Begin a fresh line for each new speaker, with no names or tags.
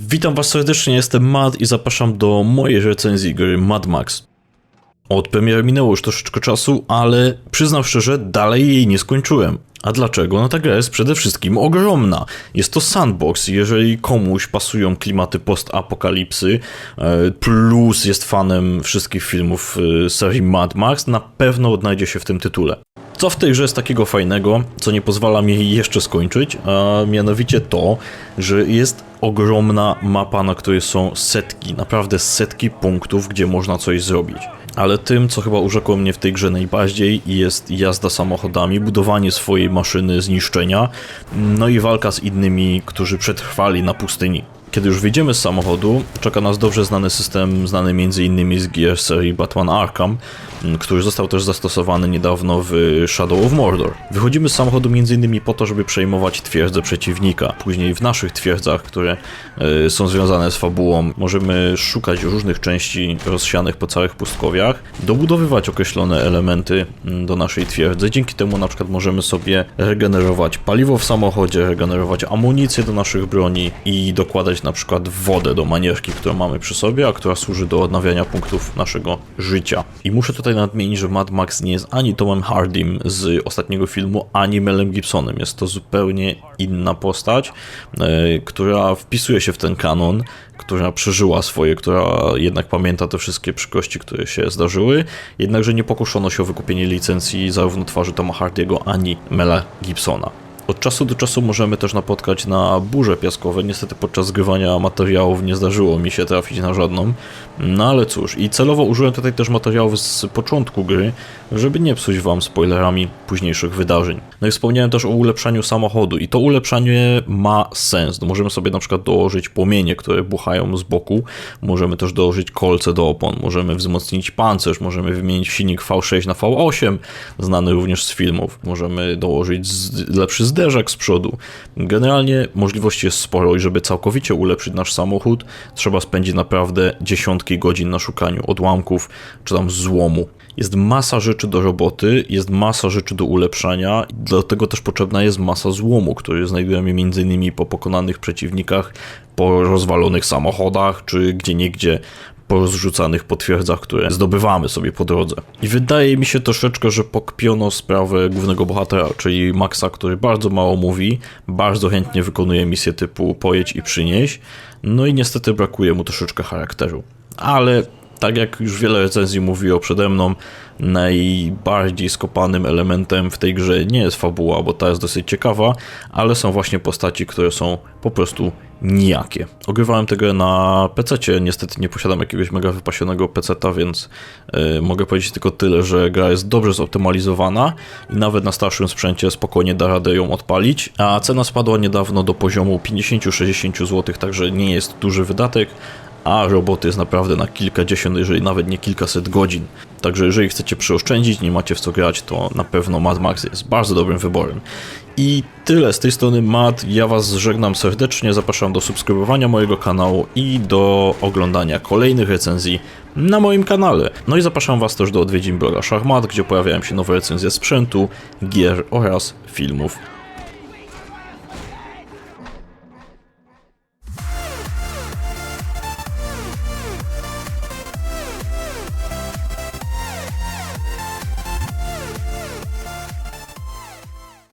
Witam was serdecznie, jestem Mad i zapraszam do mojej recenzji gry Mad Max. Od premiery minęło już troszeczkę czasu, ale przyznam szczerze, dalej jej nie skończyłem. A dlaczego? No ta gra jest przede wszystkim ogromna. Jest to sandbox, jeżeli komuś pasują klimaty post-apokalipsy, e, plus jest fanem wszystkich filmów e, serii Mad Max, na pewno odnajdzie się w tym tytule. Co w tej grze jest takiego fajnego, co nie pozwala mi jej jeszcze skończyć, a mianowicie to, że jest ogromna mapa, na której są setki, naprawdę setki punktów, gdzie można coś zrobić. Ale tym, co chyba urzekło mnie w tej grze najbardziej, jest jazda samochodami, budowanie swojej maszyny zniszczenia, no i walka z innymi, którzy przetrwali na pustyni. Kiedy już wyjdziemy z samochodu, czeka nas dobrze znany system, znany m.in. z gier serii Batman Arkham, m, który został też zastosowany niedawno w Shadow of Mordor. Wychodzimy z samochodu m.in. po to, żeby przejmować twierdzę przeciwnika. Później w naszych twierdzach, które e, są związane z fabułą, możemy szukać różnych części rozsianych po całych pustkowiach, dobudowywać określone elementy m, do naszej twierdzy. Dzięki temu na przykład możemy sobie regenerować paliwo w samochodzie, regenerować amunicję do naszych broni i dokładać na przykład wodę do manierki, którą mamy przy sobie, a która służy do odnawiania punktów naszego życia. I muszę tutaj nadmienić, że Mad Max nie jest ani Tomem Hardym z ostatniego filmu, ani Melem Gibsonem. Jest to zupełnie inna postać, e, która wpisuje się w ten kanon, która przeżyła swoje, która jednak pamięta te wszystkie przykrości, które się zdarzyły, jednakże nie pokuszono się o wykupienie licencji zarówno twarzy Toma Hardiego, ani Mela Gibsona. Od czasu do czasu możemy też napotkać na burze piaskowe. Niestety podczas zgrywania materiałów nie zdarzyło mi się trafić na żadną. No ale cóż, i celowo użyłem tutaj też materiałów z początku gry, żeby nie psuć wam spoilerami późniejszych wydarzeń. No i wspomniałem też o ulepszaniu samochodu i to ulepszanie ma sens. No, możemy sobie na przykład dołożyć płomienie, które buchają z boku, możemy też dołożyć kolce do opon, możemy wzmocnić pancerz, możemy wymienić silnik V6 na V8, znany również z filmów, możemy dołożyć lepszy zderzak z przodu. Generalnie możliwości jest sporo i żeby całkowicie ulepszyć nasz samochód, trzeba spędzić naprawdę dziesiątki godzin na szukaniu odłamków czy tam złomu. Jest masa rzeczy do roboty, jest masa rzeczy do ulepszania, dlatego też potrzebna jest masa złomu, który znajdujemy m.in. po pokonanych przeciwnikach, po rozwalonych samochodach, czy gdzieniegdzie porozrzucanych potwierdzach, które zdobywamy sobie po drodze. I wydaje mi się troszeczkę, że pokpiono sprawę głównego bohatera, czyli Maxa, który bardzo mało mówi, bardzo chętnie wykonuje misje typu pojedź i przynieś, no i niestety brakuje mu troszeczkę charakteru. Ale tak jak już wiele recenzji mówiło przede mną, najbardziej skopanym elementem w tej grze nie jest fabuła, bo ta jest dosyć ciekawa, ale są właśnie postaci, które są po prostu nijakie. Ogrywałem grę na PC, niestety nie posiadam jakiegoś mega wypasionego PC-ta, więc yy, mogę powiedzieć tylko tyle, że gra jest dobrze zoptymalizowana i nawet na starszym sprzęcie spokojnie da radę ją odpalić, a cena spadła niedawno do poziomu 50-60 zł, także nie jest duży wydatek, a roboty jest naprawdę na kilkadziesiąt, jeżeli nawet nie kilkaset godzin. Także jeżeli chcecie przeoszczędzić, nie macie w co grać, to na pewno Mad Max jest bardzo dobrym wyborem. I tyle z tej strony Mad. Ja Was żegnam serdecznie, zapraszam do subskrybowania mojego kanału i do oglądania kolejnych recenzji na moim kanale. No i zapraszam Was też do odwiedzin bloga Szachmat, gdzie pojawiają się nowe recenzje sprzętu, gier oraz filmów.